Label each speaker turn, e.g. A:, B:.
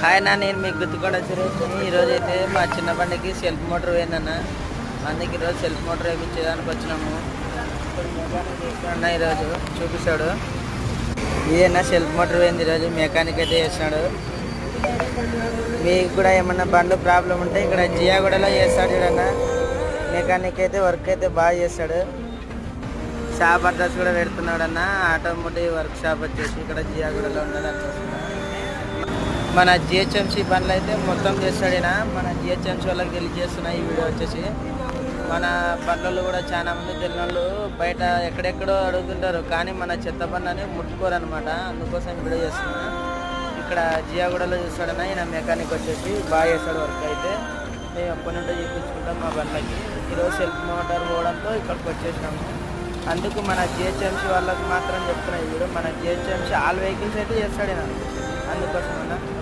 A: Hi నా నేను మీకు గుర్తుకొండ జరుగుతుంది. ఈరోజు అయితే మా చిన్న బండికి సెల్ఫ్ మోటార్ పోయిందన్న అందుకే ఈరోజు సెల్ఫ్ మోటార్ వేయించేదానికి వచ్చినాము. అన్న ఈరోజు చూపిస్తాడు. ఇదేనా సెల్ఫ్ మోటార్ పోయింది ఈరోజు మెకానిక్ అయితే చేస్తున్నాడు. మీకు కూడా ఏమన్నా బండ్లు ప్రాబ్లం ఉంటే ఇక్కడ జియాగూడలో చేస్తాడు చూడన్న. మెకానిక్ అయితే వర్క్ అయితే బాగా చేస్తాడు. షాప్ అడ్రస్ కూడా పెడుతున్నాడు అన్న ఆటోమోటివ్ వర్క్ షాప్ వచ్చేసి ఇక్కడ జియాగూడలో ఉన్నాడు అడ్రస్. మన జిహెచ్ఎంసీ బండ్లు అయితే మొత్తం చేస్తాడు మన జిహెచ్ఎంసీ వాళ్ళకి తెలియజేస్తున్నా ఈ వీడియో వచ్చేసి. మన బండ్లలో కూడా చాలా మంది తెలియని బయట ఎక్కడెక్కడో అడుగుతుంటారు. కానీ మన చెత్త బండ్లని ముట్టుకోరు అనమాట అందుకోసం వీడియో చేస్తున్నా. ఇక్కడ జియాగూడలో చూస్తాడన ఈయన మెకానిక్ వచ్చేసి బాగా చేస్తాడు వర్క్ అయితే. మేము ఎప్పటి నుండో చూపించుకుంటాం మా బండ్లకి. ఈరోజు సెల్ఫ్ మోటార్ పోవడంతో ఇక్కడికి వచ్చేసినాము అందుకు మన జిహెచ్ఎంసీ వాళ్ళకి మాత్రం చెప్తున్నా ఈ వీడియో. మన జిహెచ్ఎంసీ ఆల్ వెహికల్స్ అయితే చేస్తాడు అందుకోసం అన్న